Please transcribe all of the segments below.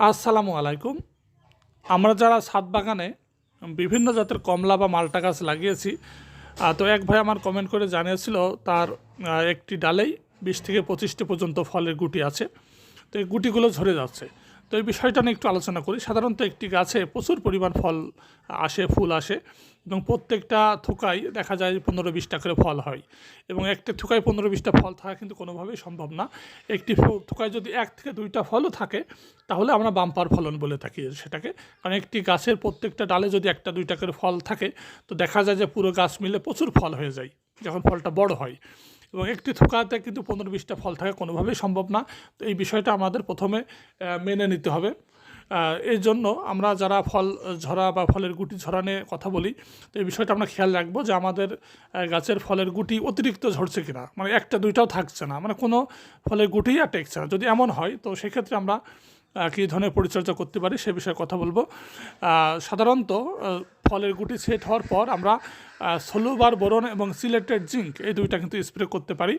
আসসালামু আলাইকুম। আমরা যারা সাত বাগানে বিভিন্ন জাতের কমলা বা মালটা গাছ লাগিয়েছি তো এক ভাই আমার কমেন্ট করে জানিয়েছিল, তার একটি ডালেই বিশ থেকে পঁচিশটি পর্যন্ত ফলের গুটি আছে। তো এই গুটিগুলো ঝরে যাচ্ছে। তো এই বিষয়টা নিয়ে একটু আলোচনা করি। সাধারণত একটি গাছে প্রচুর পরিমাণ ফল আসে, ফুল আসে এবং প্রত্যেকটা থুকাই দেখা যায় পনেরো বিশটা করে ফল হয় এবং একটা থুকায় পনেরো বিশটা ফল থাকা কিন্তু কোনোভাবেই সম্ভব না। একটি থুকায় যদি এক থেকে দুইটা ফলও থাকে তাহলে আমরা বাম্পার ফলন বলে থাকি সেটাকে। কারণ একটি গাছের প্রত্যেকটা ডালে যদি একটা দুইটা করে ফল থাকে তো দেখা যায় যে পুরো গাছ মিলে প্রচুর ফল হয়ে যায় যখন ফলটা বড় হয়। এবং একটি থোকাতে কিন্তু পনেরো বিশটা ফল থাকা কোনোভাবেই সম্ভব না। তো এই বিষয়টা আমাদের প্রথমে মেনে নিতে হবে। এই জন্য আমরা যারা ফল, ঝরা বা ফলের গুটি ঝরা নিয়ে কথা বলি, তো এই বিষয়টা আমরা খেয়াল রাখব যে আমাদের গাছের ফলের গুটি অতিরিক্ত ঝরছে কিনা। মানে একটা দুইটাও থাকছে না। মানে কোনো ফলের গুটিই আর টেকছে না। যদি এমন হয়, তো সেক্ষেত্রে আমরা কী ধরনের পরিচর্যা করতে পারি সে বিষয়ে কথা বলব। সাধারণত ফলের গুটি সেট হওয়ার পর আমরা সলুবার বরণ এবং সিলেটেড জিঙ্ক এই দুইটা কিন্তু স্প্রে করতে পারি।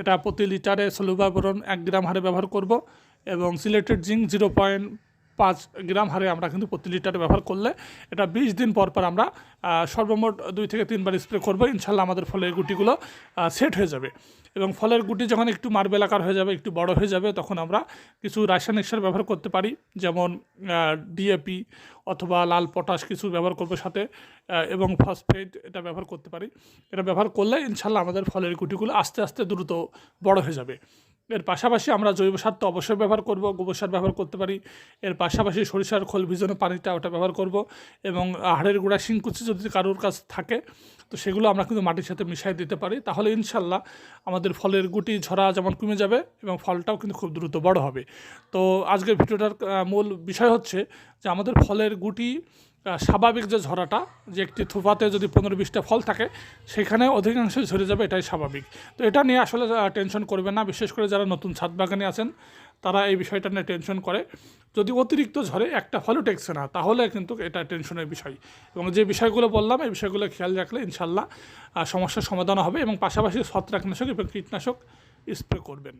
এটা প্রতি লিটারে সলুবার বরণ এক গ্রাম হারে ব্যবহার করব এবং সিলেটেড জিঙ্ক জিরো পয়েন্ট পাঁচ গ্রাম হারে আমরা কিন্তু প্রতি লিটারে ব্যবহার করলে এটা বিশ দিন পর পর আমরা সর্বমোট দুই থেকে তিনবার স্প্রে করব। ইনশাল্লাহ আমাদের ফলের গুটিগুলো সেট হয়ে যাবে। এবং ফলের গুটি যখন একটু মার্বেল আকার হয়ে যাবে, একটু বড় হয়ে যাবে, তখন আমরা কিছু রাসায়নিক সার ব্যবহার করতে পারি। যেমন ডিএপি অথবা লাল পটাশ কিছু ব্যবহার করব সাথে এবং ফসফেট এটা ব্যবহার করতে পারি। এটা ব্যবহার করলে ইনশাল্লাহ আমাদের ফলের গুটিগুলো আস্তে আস্তে দ্রুত বড় হয়ে যাবে। এর পাশাপাশি আমরা জৈব সার তো অবশ্যই ব্যবহার করব, গোবর সার ব্যবহার করতে পারি। এর পাশাপাশি সরিষার খোল ভিজানো পানিটা ওটা ব্যবহার করব এবং হাড়ের গুঁড়া, শিংকুচি যদি কারোর কাছ থাকে, তো সেগুলো আমরা কিন্তু মাটির সাথে মিশিয়ে দিতে পারি। তাহলে ইনশাল্লাহ আমাদের ফলের গুটি, ঝরা যেমন কমে যাবে এবং ফলটাও কিন্তু খুব দ্রুত বড় হবে। তো আজকের ভিডিওটার মূল বিষয় হচ্ছে যে আমাদের ফলের গুটি স্বাভাবিক যে ঝরাটা, যে একটি থোপাতে যদি পনেরো বিশটা ফল থাকে, সেখানে অধিকাংশ ঝরে যাবে, এটাই স্বাভাবিক। তো এটা নিয়ে আসলে টেনশন করবে না, বিশেষ করে যারা নতুন ছাদ বাগানে আছেন, তারা এই বিষয়টা নিয়ে টেনশন করে। যদি অতিরিক্ত ঝরে একটা ফলও টেকছে না, তাহলে কিন্তু এটা টেনশনের বিষয়। এবং যে বিষয়গুলো বললাম, এই বিষয়গুলো খেয়াল রাখলে ইনশাল্লাহ সমস্যার সমাধান হবে এবং পাশাপাশি ছত্রাকনাশক এবং কীটনাশক স্প্রে করবেন।